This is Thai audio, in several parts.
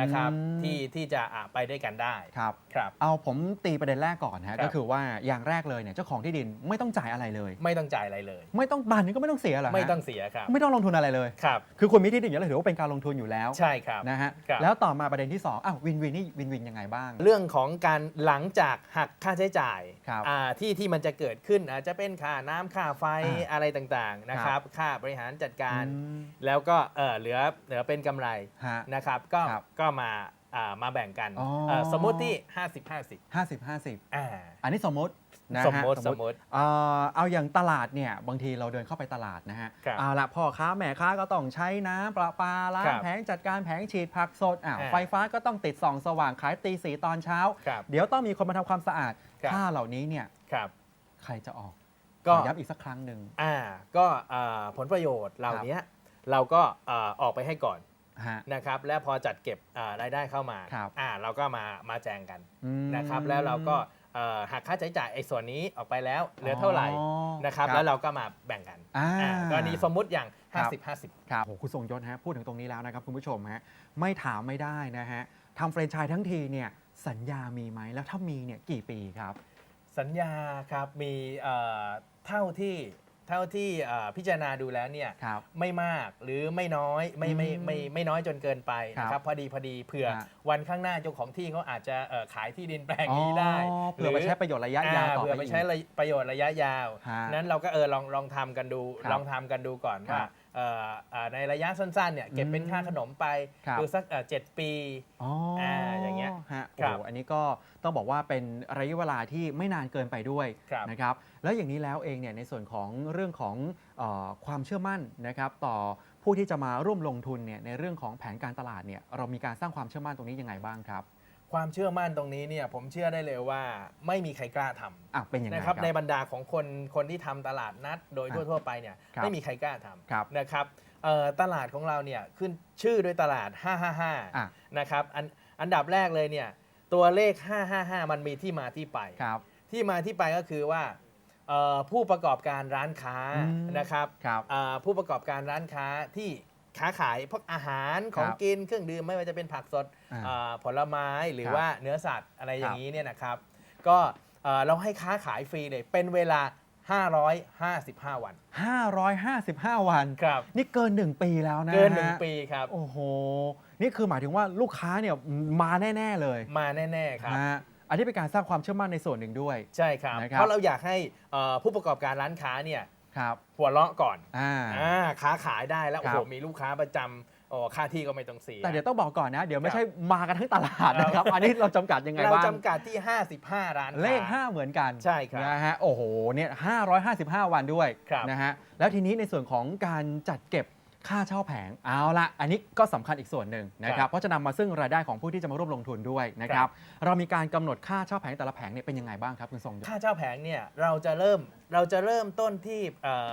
นะครับอืมที่ที่จะอะไปด้วยกันได้ครับครับ เอาผมตีประเด็นแรกก่อนนะฮะครับก็คือว่าอย่างแรกเลยเนี่ยเจ้าของที่ดินไม่ต้องจ่ายอะไรเลย ไม่ต้องจ่ายอะไรเลย ไม่ต้องบานนี้ก็ไม่ต้องเสียเหรอฮะไม่ต้องเสียครับไม่ต้องลงทุนอะไรเลยครับคือคุณมีที่ดินอยู่แล้วถือว่าเป็นการลงทุนอยู่แล้วใช่ครับนะฮะครับแล้วต่อมาประเด็นที่สองอ้าววินวินนี่วินวินยังไงบ้าง เรื่องของการหลังจากหักค่าใช้จ่ายครับอ่าที่ที่มันจะเกิดขึ้นอาจจะเป็นค่าน้ำค่าไฟอ่าอะไรต่างๆนะคครัรับบค่าบริหารจัดการอืมแล้วก็เออเหลือเหลือเป็นกำไรฮะนะครับก็ครับก็มาอ่ามาแบ่งกันอ๋อ เอ่อสมมุติที่ 50 50 ห้าสิบห้าสิบอ่า อันนี้สมมตินะฮะสมมุติสมมุติเอ่อเอาอย่างตลาดเนี่ยบางทีเราเดินเข้าไปตลาดนะฮะครับเอาละพ่อค้าแม่ค้าก็ต้องใช้น้ำประปาล้าครังบแผงจัดการแผงฉีดผักสดอะอ่า ไฟฟ้าก็ต้องติดส่องสว่างขายตีสีตอนเช้า ครับ เดี๋ยวต้องมีคนมาทำความสะอาดครับ ค่าเหล่านี้เนี่ยครับ ใครจะออกก็ ขอย้ำอีกสักครั้งหนึ่ง อ่าก็อ่าผลประโยชน์เหล่านี้เราก็อ่าออกไปให้ก่อน ฮะ นะครับและพอจัดเก็บอ่ารายได้เข้ามาครับอ่าเราก็มามาแจงกันอืมนะครับแล้วเราก็เอ่อหักค่าใช้จ่ายไอ้ส่วนนี้ออกไปแล้วเหลือเท่าไหร่อ๋อนะครับแล้วเราก็มาแบ่งกันอ่า อ่ากรณีสมมุติอย่างครับ50 50 ครับโหคุณทรงยศฮะพูดถึงตรงนี้แล้วนะครับคุณผู้ชมฮะไม่ถามไม่ได้นะฮะทำแฟรนไชส์ทั้งทีเนี่ยสัญญามีไหมแล้วถ้ามีเนี่ยกี่ปีครับ สัญญาครับมีเอ่อเท่าที่เท่าที่เอ่อพิจารณาดูแล้วเนี่ยครับ ไม่มากหรือไม่น้อยไม่ไม่อืมไม่ไม่น้อยจนเกินไปนะคครัรับบพอดีพอดีเผื่อฮะ วันข้างหน้าเจ้าของที่เขาอาจจะเอ่อขายที่ดินแปลงนี้ได้อ๋อเผื่อไปใช้ประโยชน์ระยะยาวอ่ต่อเผื่อไปไปอีก ใช้ระประโยชน์ระยะยาว ฮะนั้นเราก็เออลองลองทำกันดูครับลองทำกันดูก่อนครับว่าเอ่อเอ่อ ในระยะสั้นๆเนี่ยเก็บเป็นอืมค่าขนมไปครับดูสักเอ่อเจ็ดปีอ๋ออาอย่างเงี้ยฮะครับโอ้อันนี้ก็ต้องบอกว่าเป็นระยะเวลาที่ไม่นานเกินไปด้วยครับนะครับแล้วอย่างนี้แล้วเองเนี่ยในส่วนของเรื่องของเออความเชื่อมั่นนะครับต่อผู้ที่จะมาร่วมลงทุนเนี่ยในเรื่องของแผนการตลาดเนี่ยเรามีการสร้างความเชื่อมั่นตรงนี้ยังไงบ้างครับ ความเชื่อมั่นตรงนี้เนี่ยผมเชื่อได้เลยว่าไม่มีใครกล้าทำอะเป็นยังไงนะคครัรับบในบรรดาของคนคนที่ทำตลาดนัด โดยอะทั่วๆไปเนี่ยครับไม่มีใครกล้าทครับำนะครับเอ่อตลาดของเราเนี่ยขึ้นชื่อด้วยตลาดอะ555นะครับอันอันดับแรกเลยเนี่ยตัวเลข 555 มันมีที่มาที่ไปครับที่มาที่ไปก็คือว่าเอ่อผู้ประกอบการร้านค้าอืมนะครับครับเอ่อผู้ประกอบการร้านค้าที่ ค้าขายพวกอาหารของครับกินเครื่องดื่มไม่ว่าจะเป็นผักสดอ่าเอ่อผลไม้หรือครับว่าเนื้อสัตว์อะไรอย่าครังบนี้เนี่ยนะครับ ก็เอ่อเราให้ค้าขายฟรีเลย เป็นเวลา 555 วัน555 วัน ครับ นี่เกิน 1 ปีแล้วนะเกินหนึ่งฮะปีครับ โอ้โห นี่คือหมายถึงว่าลูกค้าเนี่ยมาแน่ ๆ เลยมาแน่ๆครับฮะอันนี้เป็นการสร้างความเชื่อมั่นในส่วนหนึ่งด้วย ใช่ครับ นะครับเพราะเราอยากให้เอ่อผู้ประกอบการร้านค้าเนี่ย ครับหัวเราะก่อนอ่า อ่าค้าขายได้แล้วคโอ้รับ โหมีลูกค้าประจำโอ้ค่าที่ก็ไม่ต้องเสีย แต่เดี๋ยวต้องบอกก่อนนะ เดี๋ยวไม่ครับใช่มากันทั้งตลาดนะครับ อันนี้เราจำกัดยังไงเราบ้าง จำกัดที่ 55 ร้านค้า เลข 5 เหมือนกันใช่ครับนะฮะโอ้โหเนี่ย555 วันด้วยครับ นะฮะแล้วทีนี้ในส่วนของการจัดเก็บ ค่าเช่าแผงเอาละอันนี้ก็สำคัญอีกส่วนหนึ่งนะคครัรับบ เพราะจะนำมาซึ่งรายได้ของผู้ที่จะมาร่วมลงทุนด้วยนะคครัรับบเรามีการกำหนดค่าเช่าแผงแต่ละแผงเนี่ยเป็นยังไงบ้างครับคุณทรงยศ ค่าเช่าแผงเนี่ยเราจะเริ่มเราจะเริ่มต้นที่เอ่อ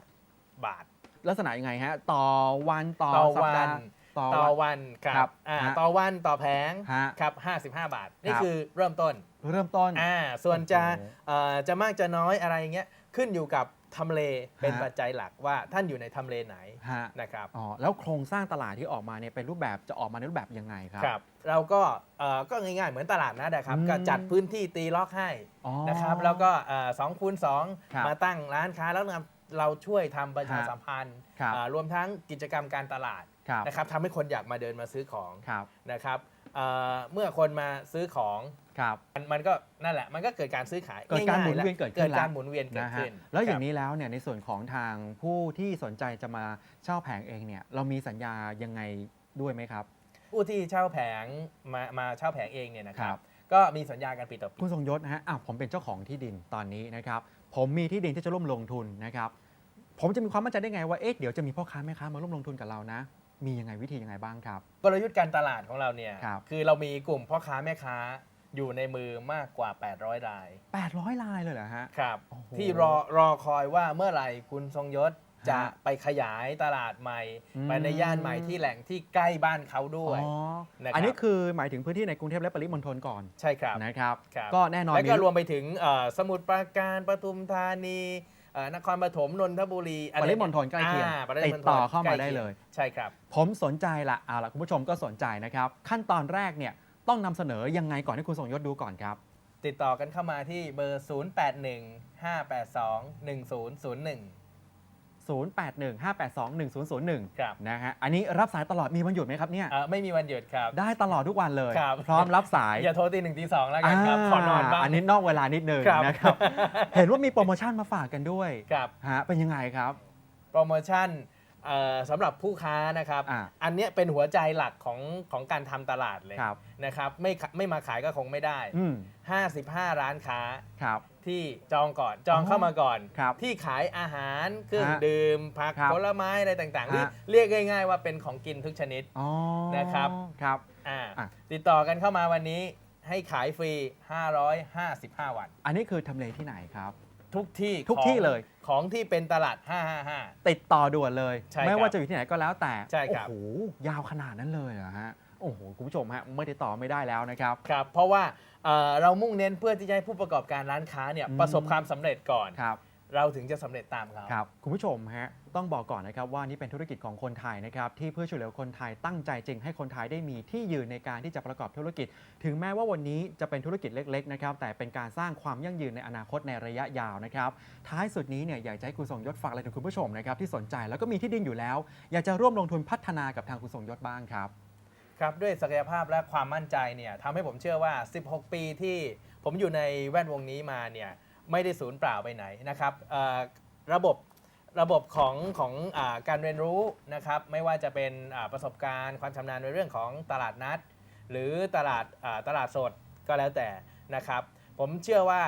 55 บาท ลักษณะยังไงฮะ ต่อวันต่อต่อสัปวัน ดาห์ต่อต่อวัน วันคครัรับบอ่าฮะต่อวันต่อแผงฮะครับ55 บาท นี่ครับ คือเริ่มต้นเริ่มต้น อ่าส่วนจะโอ้โห เอ่อจะมากจะน้อยอะไรอย่างเงี้ยขึ้นอยู่กับ ทำเลเป็นฮะปัจจัยหลักว่าท่านอยู่ในทำเลไหนฮะ นะครับ อ๋อแล้วโครงสร้างตลาดที่ออกมาเนี่ยเป็นรูปแบบจะออกมาในรูปแบบยังไงครับ ครับ เราก็เอ่อก็ง่ายๆ เหมือนตลาดนัดนะครับ อืมก็จัดพื้นที่ตีล็อกให้อ๋อนะครับ แล้วก็สองคูณสองครับมาตั้งร้านค้าแล้วนำเราช่วยทำประชาฮะสัมพันธ์ครับอ่ารวมทั้งกิจกรรมการตลาดครับนะครับทำให้คนอยากมาเดินมาซื้อของครับ นะครับ เอ่อเมื่อคนมาซื้อของครับ มันมันก็นั่นแหละ มันก็เกิดการซื้อขายเกิดการหมุนง่ๆเวียนเกิดขึ้นเกิดการละ หมุนเวียนเกิดนะฮะขึ้นแล้วอย่างครับนี้แล้วเนี่ยในส่วนของทางผู้ที่สนใจจะมาเช่าแผงเองเนี่ยเรามีสัญญายังไงด้วยไหมครับ ผู้ที่เช่าแผงมามาเช่าแผงเองเนี่ยนะครัครับ บ ก็มีสัญญากันปีต่อปี คุณทรงยศนะฮะอะผมเป็นเจ้าของที่ดินตอนนี้นะครับ ผมมีที่ดินที่จะร่วมลงทุนนะครับ ผมจะมีความมั่นใจได้ไงว่าเอ๊ะเดี๋ยวจะมีพ่อค้าแม่ค้ามาร่วมลงทุนกับเรานะ มียังไงวิธียังไงบ้างครับ กลยุทธ์การตลาดของเราเนี่ยครับคือเรามีกลุ่มพ่อค้าแม่ค้าอยู่ในมือมากกว่า 800ราย800ลายเลยเหรอฮะ ครับ โอ้โหที่รอรอคอยว่าเมื่อไหร่คุณทรงยศจะฮะไปขยายตลาดใหม่ อืม ไปในย่านใหม่ที่แหล่งที่ใกล้บ้านเขาด้วย อ๋อนะครับ อันนี้คือหมายถึงพื้นที่ในกรุงเทพและปริมณฑลก่อนใช่ครับ นะครับ ครับ ก็แน่นอนแล้วก็มีรวมไปถึงเอ่อสมุทรปราการปทุมธานีเอ่อ นครปฐมนนทบุรีอะปไริมณฑลใกล้เคียงอ่าปริมณฑลติดต่อเข้ามาได้ใกคีงเลย ใช่ครับ ผมสนใจละเอาละคุณผู้ชมก็สนใจนะครับ ขั้นตอนแรกเนี่ยต้องนำเสนอยังไงก่อนให้คุณทรงยศดูก่อนครับ ติดต่อกันเข้ามาที่เบอร์ 0815821001 0815821001 ครับนะฮะ อันนี้รับสายตลอดมีวันหยุดไหมครับเนี่ย เอ่อไม่มีวันหยุดครับ ได้ตลอดทุกวันเลย ครับ พร้อมรับสายอย่าโทรตีหนึ่งตีสองแล้วกันครับ ขอนอนบ้าง อันนี้นอกเวลานิดนึงครับ นะครับ เห็นว่ามีโปรโมชั่นมาฝากกันด้วยครับ ฮะเป็นยังไงครับ โปรโมชั่นเอ่อสำหรับผู้ค้านะครับ อ่า อันเนี้ยเป็นหัวใจหลักของของการทำตลาดเลยครับ นะครับ ไม่ขะไม่มาขายก็คงไม่ได้ อืม55 ร้านค้า ครับ ที่จองก่อนจองอ๋อเข้ามาก่อน ครับที่ขายอาหารเครื่องฮะดื่มผักครับผลไม้อะไรต่างๆที่ฮะ เรียกง่าย ๆ ว่าเป็นของกินทุกชนิด อ๋อนะครับ ครับ อ่าอะ ติดต่อกันเข้ามาวันนี้ให้ขายฟรี 555 วัน อันนี้คือทำเลที่ไหนครับ ทุกที่ทุกของที่เลย ของที่เป็นตลาด 555 ติดต่อด่วนเลย ใช่ไม่ครับว่าจะอยู่ที่ไหนก็แล้วแต่ใช่ครับ โอ้โหยาวขนาดนั้นเลยเหรอฮะ โอ้โหคุณผู้ชมฮะไม่ติดต่อไม่ได้แล้วนะครับ ครับ เพราะว่าเอ่อเรามุ่งเน้นเพื่อที่จะให้ผู้ประกอบการร้านค้าเนี่ยอืม ประสบความสำเร็จก่อน ครับ เราถึงจะสำเร็จตามเขา ครับคุณผู้ชมฮะต้องบอกก่อนนะครับว่านี่เป็นธุรกิจของคนไทยนะครับที่เพื่อช่วยเหลือคนไทยตั้งใจจริงให้คนไทยได้มีที่ยืนในการที่จะประกอบธุรกิจ ถึงแม้ว่าวันนี้จะเป็นธุรกิจเล็กๆนะครับแต่เป็นการสร้างความยั่งยืนในอนาคตในระยะยาวนะครับท้ายสุดนี้เนี่ยอยากจะให้คุณทรงยศฝากอะไรถึงคุณผู้ชมนะครับที่สนใจแล้วก็มีที่ดินอยู่แล้ว อยากจะร่วมลงทุนพัฒนากับทางคุณทรงยศบ้างครับ ครับด้วยศักยภาพและความมั่นใจเนี่ยทำให้ผมเชื่อว่า 16 ปีที่ผมอยู่ในแวดวงนี้มาเนี่ยไม่ได้สูญเปล่าไปไหนนะครับระบบระบบของของอการเรียนรู้นะครับไม่ว่าจะเป็นประสบการณ์ ความชำนาญในเรื่องของตลาดนัด หรือตลาดตลาดสดก็แล้วแต่นะครับผมเชื่อว่า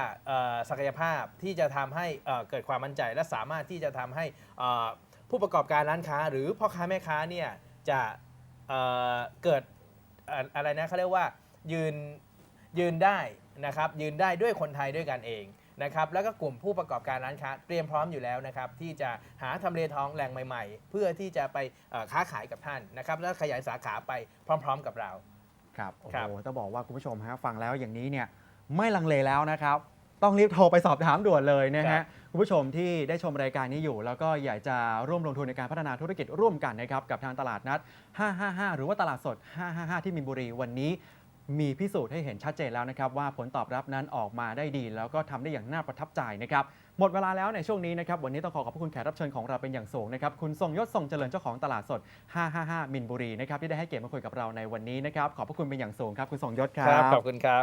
ศักยภาพที่จะทำให้เกิดความมั่นใจ และสามารถที่จะทำให้ผู้ประกอบการร้านค้า หรือพ่อค้าแม่ค้าเนี่ยจะ เอ่อเกิดเอ่ออะไรนะเขาเรียกว่ายืนยืนได้นะครับยืนได้ด้วยคนไทยด้วยกันเองนะครับแล้วก็กลุ่มผู้ประกอบการร้านค้าเตรียมพร้อมอยู่แล้วนะครับที่จะหาทำเลทองแหล่งใหม่ ๆ เพื่อที่จะไปเอ่อค้าขายกับท่านนะครับและขยายสาขาไปพร้อม ๆ กับเราครับโอ้ครัโหบต้องบอกว่าคุณผู้ชมฮะฟังแล้วอย่างนี้เนี่ยไม่ลังเลแล้วนะครับ ต้องรีบโทรไปสอบถามด่วนเลยนะครัฮะบ คุณผู้ชมที่ได้ชมรายการนี้อยู่ แล้วก็อยากจะร่วมลงทุนในการพัฒนาธุรกิจร่วมกันนะครับกับทางตลาดนัด 555 หรือว่าตลาดสด 555 ที่มินบุรีวันนี้มีพิสูจน์ให้เห็นชัดเจนแล้วนะครับ ว่าผลตอบรับนั้นออกมาได้ดี แล้วก็ทำได้อย่างน่าประทับใจนะครับ หมดเวลาแล้วในช่วงนี้นะครับ วันนี้ต้องขอขอบพระคุณแขกรับเชิญของเราเป็นอย่างสูงนะครับ คุณทรงยศทรงเจริญเจ้าของตลาดสด 555 มินบุรีนะครับที่ได้ให้เกียรติมาคุยกับเราในวันนี้นะครับ ขอบพระคุณเป็นอย่างสูงครับ คุณทรงยศครับ ขอบคุณครับ